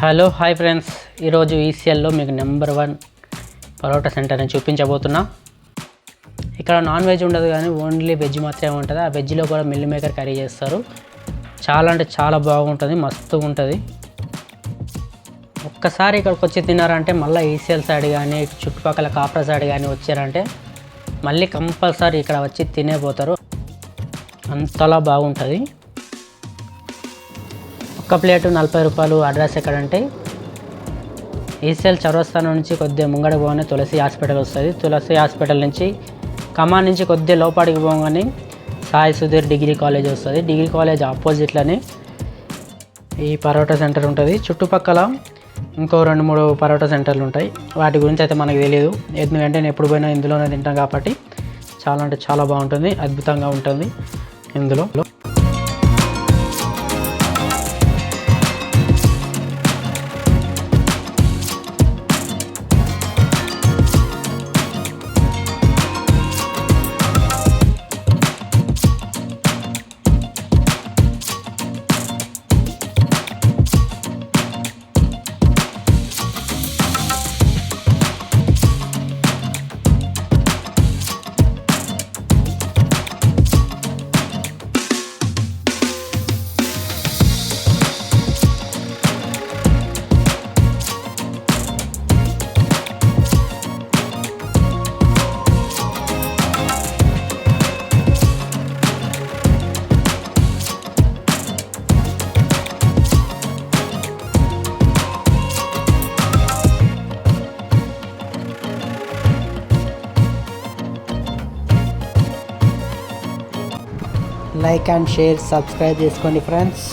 Hello hi friends. ఈరోజు ఈసీఎల్లో మీకు number one parotta సెంటర్ని చూపించబోతున్నా. ఇక్కడ నాన్ వెజ్ ఉండదు కానీ ఓన్లీ వెజ్ మాత్రమే ఉంటుంది. ఆ వెజ్లో కూడా మిల్ మేకర్ కర్రీ చేస్తారు. చాలా అంటే చాలా బాగుంటుంది మస్తు ఉంటుంది. ఒక్కసారి ఇక్కడికి వచ్చి తిన్నారంటే మళ్ళీ ఈసీఎల్ సైడ్ కానీ చుట్టుపక్కల కాప్రా సైడ్ కానీ వచ్చారంటే మళ్ళీ కంపల్సరీ ఇక్కడ వచ్చి తినేపోతారు అంతలా బాగుంటుంది. ఒక్క ప్లేటు నలభై రూపాయలు అడ్రస్ ఎక్కడంటే ఈసీఎల్ చౌరస్థానం నుంచి కొద్దిగా ముంగడ పోగానే తులసి హాస్పిటల్ వస్తుంది. తులసి హాస్పిటల్ నుంచి కమాన్ నుంచి కొద్దిగా లోపలికి పోగానే సాయి సుధీర్ డిగ్రీ కాలేజ్ వస్తుంది. డిగ్రీ కాలేజ్ ఆపోజిట్లోనే ఈ పరోటా సెంటర్ ఉంటుంది. చుట్టుపక్కల ఇంకో రెండు మూడు పరోటా సెంటర్లు ఉంటాయి. వాటి గురించి అయితే మనకు తెలియదు ఎందుకంటే నేను ఎప్పుడు పోయినా ఇందులోనే తింటాం కాబట్టి చాలా అంటే చాలా బాగుంటుంది. అద్భుతంగా ఉంటుంది ఇందులో. లైక్ అండ్ షేర్ సబ్స్క్రైబ్ చేసుకోండి ఫ్రెండ్స్.